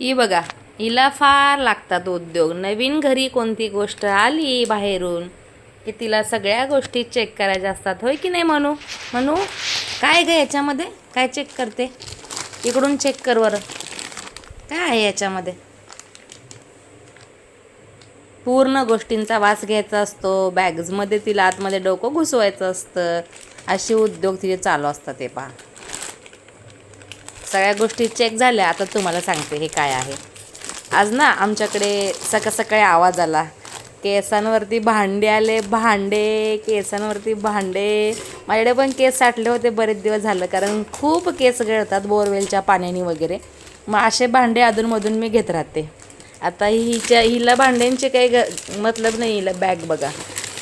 ही बघा हिला फार लागतात उद्योग. नवीन घरी कोणती गोष्ट आली बाहेरून की तिला सगळ्या गोष्टी चेक करायच्या असतात. होय की नाही म्हणू म्हणू काय गं याच्यामध्ये? काय चेक करते? इकडून चेक कर बरं. काय आहे याच्यामध्ये? पूर्ण गोष्टींचा वास घ्यायचा असतो. बॅग्समध्ये तिला आतमध्ये डोकं घुसवायचं असतं. असे उद्योग तिचे चालू असतात ते पहा. सगळ्या गोष्टी चेक झाल्या आता तुम्हाला सांगते हे काय आहे. आज ना आमच्याकडे सकाळ सकाळी आवाज आला. केसांवरती भांडे आले भांडे केसांवरती भांडे. माझ्याकडे पण केस साठले होते बरेच दिवस झालं कारण खूप केस गळतात बोरवेलच्या पाण्याने वगैरे. मग असे भांडे अधूनमधून मी घेत राहते. आता हिच्या हिला भांड्यांचे काही ग मतलब नाही हिला बॅग बघा.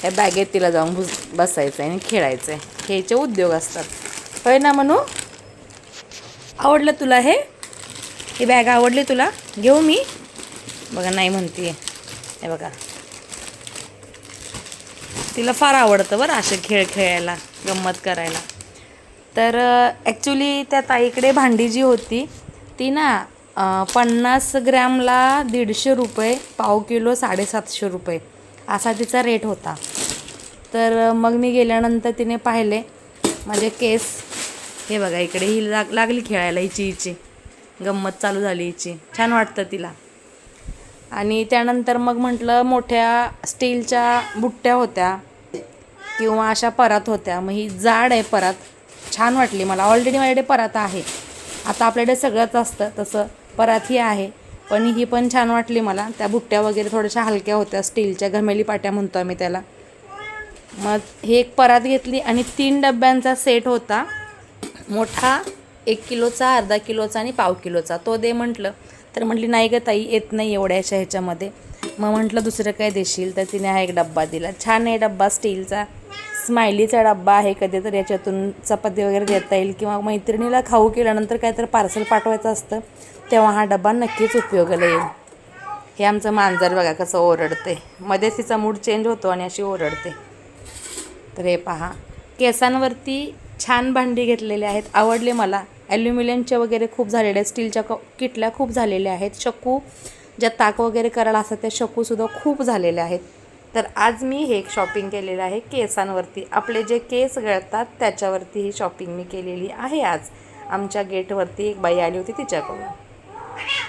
या बॅगेत तिला जाऊन बस बसायचं आहे आणि खेळायचं आहे ह्याचे उद्योग असतात. होय ना म्हणू आवडलं तुला हे? ही बॅग आवडली तुला? घेऊ मी? बघा नाही म्हणते हे बघा. तिला फार आवडतं बरं असे खेळ खेळायला गंमत करायला. तर ॲक्च्युली त्या ताईकडे भांडी जी होती. ती ना पन्नास ग्रॅमला दीडशे रुपये पाव किलो साडेसातशे रुपये असा तिचा रेट होता. तर मग मी गेल्यानंतर तिने पाहिले. माझे केस हे बघा इकडे ही लाग लागली खेळायला हिची हिची. गंमत चालू झाली हिची. छान वाटतं तिला. आणि त्यानंतर मग म्हटलं मोठ्या स्टीलच्या बुट्ट्या होत्या किंवा अशा परात होत्या. मग ही जाड आहे परात. छान वाटली मला. ऑलरेडी माझ्याकडे परात आहे. आता आपल्याकडे सगळंच असतं. तसं परात ही आहे. पण ही पण छान वाटली मला. त्या बुट्ट्या वगैरे थोड्याशा हलक्या होत्या. स्टीलच्या घमेली पाट्या म्हणतो आम्ही त्याला. मग हे एक परात घेतली आणि तीन डब्यांचा सेट होता. मोठा एक किलोचा अर्धा किलोचा आणि पाव किलोचा. तो दे म्हटलं. तर म्हटली नाही गं ताई येत नाही एवढ्याशा ह्याच्यामध्ये. मग म्हटलं दुसरं काय देशील? तर तिने हा एक डब्बा दिला. छान आहे डब्बा स्टीलचा. स्माइलीचा डब्बा आहे कधी तर याच्यातून चपाती वगैरे देता येईल किंवा मैत्रिणीला खाऊ केल्यानंतर काय तर पार्सल पाठवायचं असतं तेव्हा हा डब्बा नक्कीच उपयोगाला येईल. हे आमचं मांजर बघा कसं ओरडते. मध्येच तिचा मूड चेंज होतो आणि अशी ओरडते. तर हे पहा. केसांवरती छान भांडी घेतलेले आहेत. आवडले मला. ॲल्युमिनियमचे वगैरे खूप झालेले आहेत. स्टीलच्या क किटल्या खूप झालेल्या आहेत. शकू ज्या ताक वगैरे करायला असतात त्या शकूसुद्धा खूप झालेल्या आहेत. तर आज मी हे शॉपिंग केलेलं आहे केसांवरती. आपले जे केस गळतात त्याच्यावरती ही शॉपिंग मी केलेली आहे आज. आमच्या गेटवरती एक बाई आली होती तिच्याकडून.